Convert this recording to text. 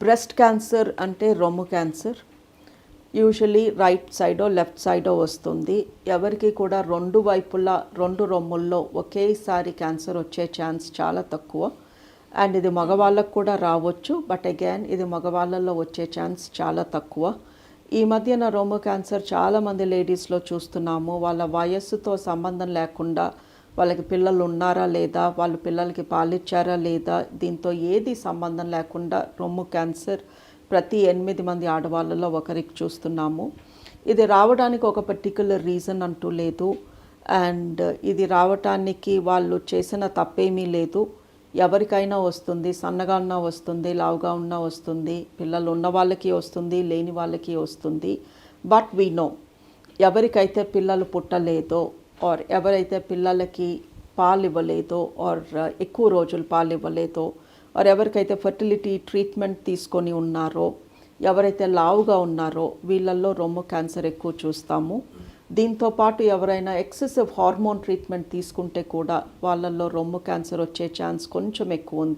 Breast cancer అంటే రొమ్ము cancer. Usually right సైడో లెఫ్ట్ సైడో వస్తుంది. ఎవరికి కూడా రెండు వైపులా రెండు రొమ్ముల్లో ఒకేసారి క్యాన్సర్ వచ్చే ఛాన్స్ చాలా తక్కువ. అండ్ ఇది మగవాళ్ళకు కూడా రావచ్చు బట్ అగైన్ ఇది మగవాళ్ళల్లో వచ్చే ఛాన్స్ చాలా తక్కువ. ఈ మధ్యన రొమ్ము క్యాన్సర్ చాలామంది లేడీస్లో చూస్తున్నాము. వాళ్ళ వయస్సుతో సంబంధం లేకుండా వాళ్ళకి పిల్లలు ఉన్నారా లేదా వాళ్ళు పిల్లలకి పాలిచ్చారా లేదా దీంతో ఏది సంబంధం లేకుండా రొమ్ము క్యాన్సర్ ప్రతి ఎనిమిది మంది ఆడవాళ్ళలో ఒకరికి చూస్తున్నాము. ఇది రావడానికి ఒక పర్టికులర్ రీజన్ అంటూ లేదు. అండ్ ఇది రావటానికి వాళ్ళు చేసిన తప్పేమీ లేదు. ఎవరికైనా వస్తుంది సన్నగా ఉన్నా వస్తుంది లావుగా ఉన్నా వస్తుంది పిల్లలు ఉన్న వాళ్ళకి వస్తుంది లేని వాళ్ళకి వస్తుంది. బట్ వీ నో ఎవరికైతే పిల్లలు పుట్టలేదో ఆర్ ఎవరైతే పిల్లలకి పాలు ఇవ్వలేదో ఆర్ uh, ఎక్కువ రోజులు పాలు ఇవ్వలేదో ఆర్ ఎవరికైతే ఫర్టిలిటీ ట్రీట్మెంట్ తీసుకొని ఉన్నారో ఎవరైతే లావుగా ఉన్నారో వీళ్ళల్లో రొమ్ము క్యాన్సర్ ఎక్కువ చూస్తాము. దీంతో పాటు ఎవరైనా ఎక్సెసివ్ హార్మోన్ ట్రీట్మెంట్ తీసుకుంటే కూడా వాళ్ళల్లో రొమ్ము క్యాన్సర్ వచ్చే ఛాన్స్ కొంచెం ఎక్కువ ఉంది.